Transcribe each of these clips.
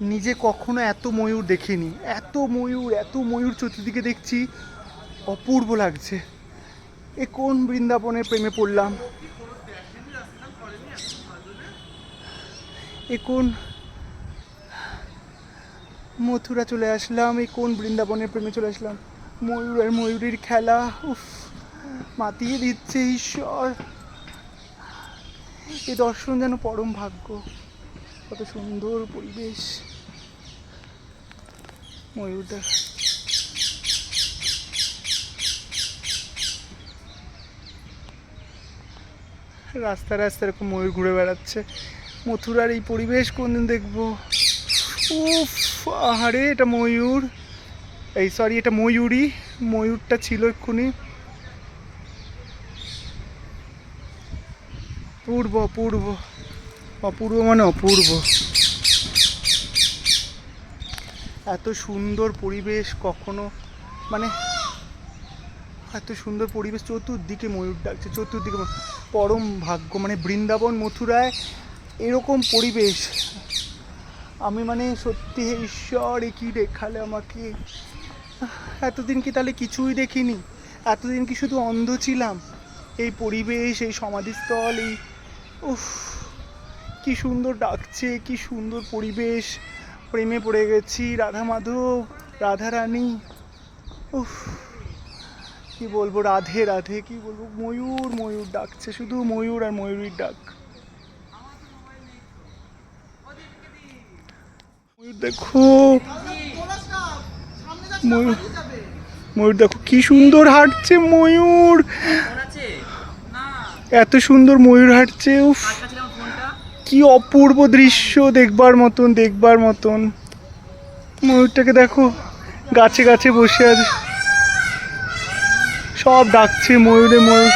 নিজে কখনো এত ময়ূর দেখিনি। এত ময়ূর এত ময়ূর চতুর্দিকে দেখছি, অপূর্ব লাগছে। এ কোন বৃন্দাবনের প্রেমে পড়লাম? এ কোন মথুরা চলে আসলাম? এই কোন বৃন্দাবনের প্রেমে চলে আসলাম? ময়ূর আর ময়ূরীর খেলা, উফ, মাতিয়ে দিচ্ছে ঈশ্বর। এ দর্শন যেন পরম ভাগ্য। কত সুন্দর পরিবেশ। ময়ূরটা। রাস্তা রাস্তা এরকম ময়ূর ঘুরে বেড়াচ্ছে। মথুরার এই পরিবেশ কোনদিন দেখব? উফ, আহারে, এটা ময়ূর। এই সরি এটা ময়ূরই। ময়ূরটা ছিল এক্ষুনি। পূর্ব পূর্ব। অপূর্ব মানে অপূর্ব। এত সুন্দর পরিবেশ কখনো মানে এত সুন্দর পরিবেশ চতুর্দিকে ময়ূর ডাকছে, চতুর্দিকে পরম ভাগ্য। মানে বৃন্দাবন, মথুরায় এরকম পরিবেশ। আমি মানে সত্যি ঈশ্বর, এ কি দেখালে আমাকে? এতদিন কি তাহলে কিছুই দেখিনি? এতদিন কি শুধু অন্ধ ছিলাম? এই পরিবেশ, এই সমাধিস্থল, এই উফ। কি সুন্দর ডাকছে কি সুন্দর পরিবেশ। প্রেমে পড়ে গেছি রাধা মাধব রাধা রানী। উফ কি বলব রাধে রাধে কি বলব ময়ূর ময়ূর ডাকছে শুধু ময়ূর আর ময়ূরীর ডাক। ময়ূর দেখো ময়ূর ময়ূর দেখো কি সুন্দর হাঁটছে ময়ূর। এত সুন্দর ময়ূর হাঁটছে উফ। কি অপূর্ব দৃশ্য দেখবার মতন দেখবার মতন। ময়ূরটাকে দেখো, গাছে গাছে বসে আছে। সব ডাকছে ময়ূরে ময়ূর।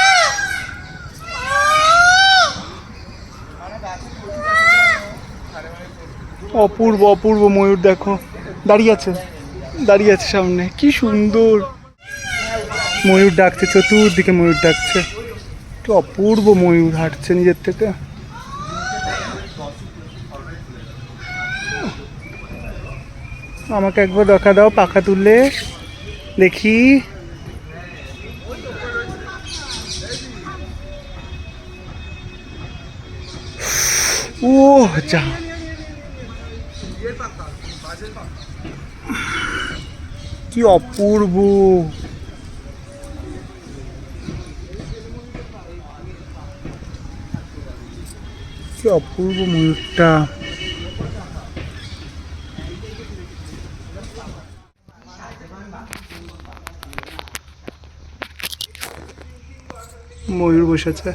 অপূর্ব অপূর্ব ময়ূর দেখো। দাঁড়িয়ে আছে দাঁড়িয়ে আছে সামনে। কি সুন্দর। ময়ূর ডাকছে, চতুর্দিকে ময়ূর ডাকছে। অপূর্ব ময়ূর হাঁটছে নিজের থেকে। আমাকে একবার দেখা দাও পাখা তুললে। দেখি। ও যা। কি অপূর্ব। কি অপূর্ব ময়ূরটা ময়ূর বসে আছে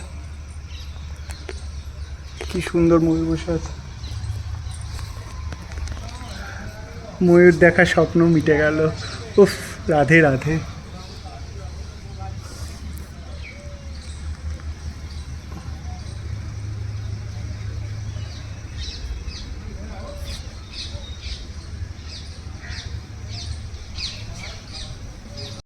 কি সুন্দর ময়ূর বসে আছে। ময়ূর দেখা স্বপ্ন মিটে গেল। উফ, রাধে রাধে।